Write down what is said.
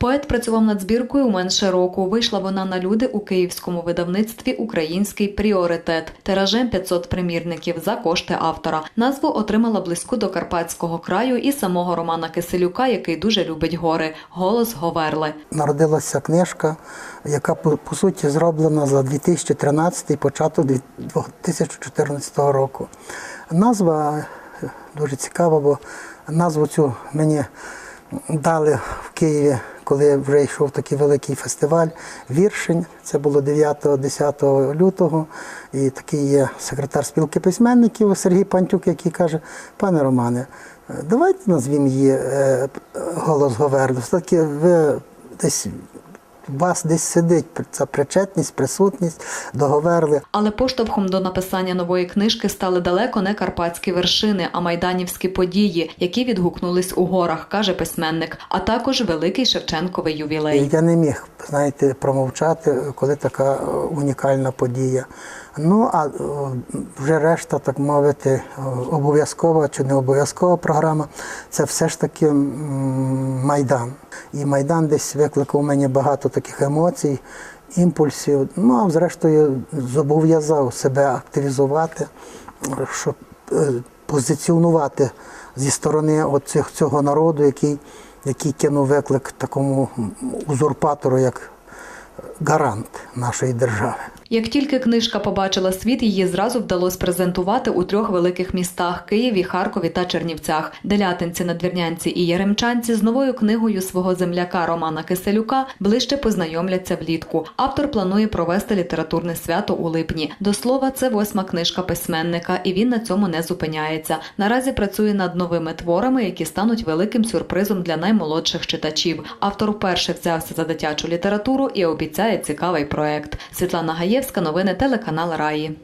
Поет працював над збіркою менше року. Вийшла вона на люди у київському видавництві Український пріоритет тиражем 500 примірників за кошти автора. Назву отримала близьку до карпатського краю і самого Романа Киселюка, який дуже любить гори. Голос Говерли. Народилася книжка, яка по, суті зроблена за 2013 початок 2014 року. Назва е, дуже цікава, бо назву цю мені дали в Києві, коли вже йшов такий великий фестиваль Віршень. Це було 9-10 лютого. І такий є секретар спілки письменників Сергій Пантюк, який каже: пане Романе, давайте назвімо її е, голос Говерду. Все-таки ви десь у вас десь сидить ця причетність, присутність договерли. Але поштовхом до написання нової книжки стали далеко не карпатські вершини, а майданівські події, які відгукнулись у горах, каже письменник, а також великий Шевченковий ювілей. Я не міг, знаєте, промовчати, коли така е, унікальна подія. Ну, а е, вже решта, так мовити, е, обов'язкова чи не обов'язкова програма це все ж таки Майдан. І Майдан десь викликав у мене багато таких емоцій, імпульсів. Ну, а зрештою зобов'язав себе активізувати, щоб е, позиціонувати зі сторони от цих, цього народу, який, який кинув виклик такому узурпатору, як гарант нашої держави. Як тільки книжка побачила світ, її зразу вдалося презентувати у трьох великих містах Києві, Харкові та Чернівцях. Делятинці, надвірнянці і Яремчанці з новою книгою свого земляка Романа Киселюка ближче познайомляться влітку. Автор планує провести літературне свято у липні. До слова, це восьма книжка письменника, і він на цьому не зупиняється. Наразі працює над новими творами, які стануть великим сюрпризом для наймолодших читачів. Автор вперше взявся за дитячу літературу і обіцяє цікавий проект. Світлана Гаєвська, новини телеканал Раї.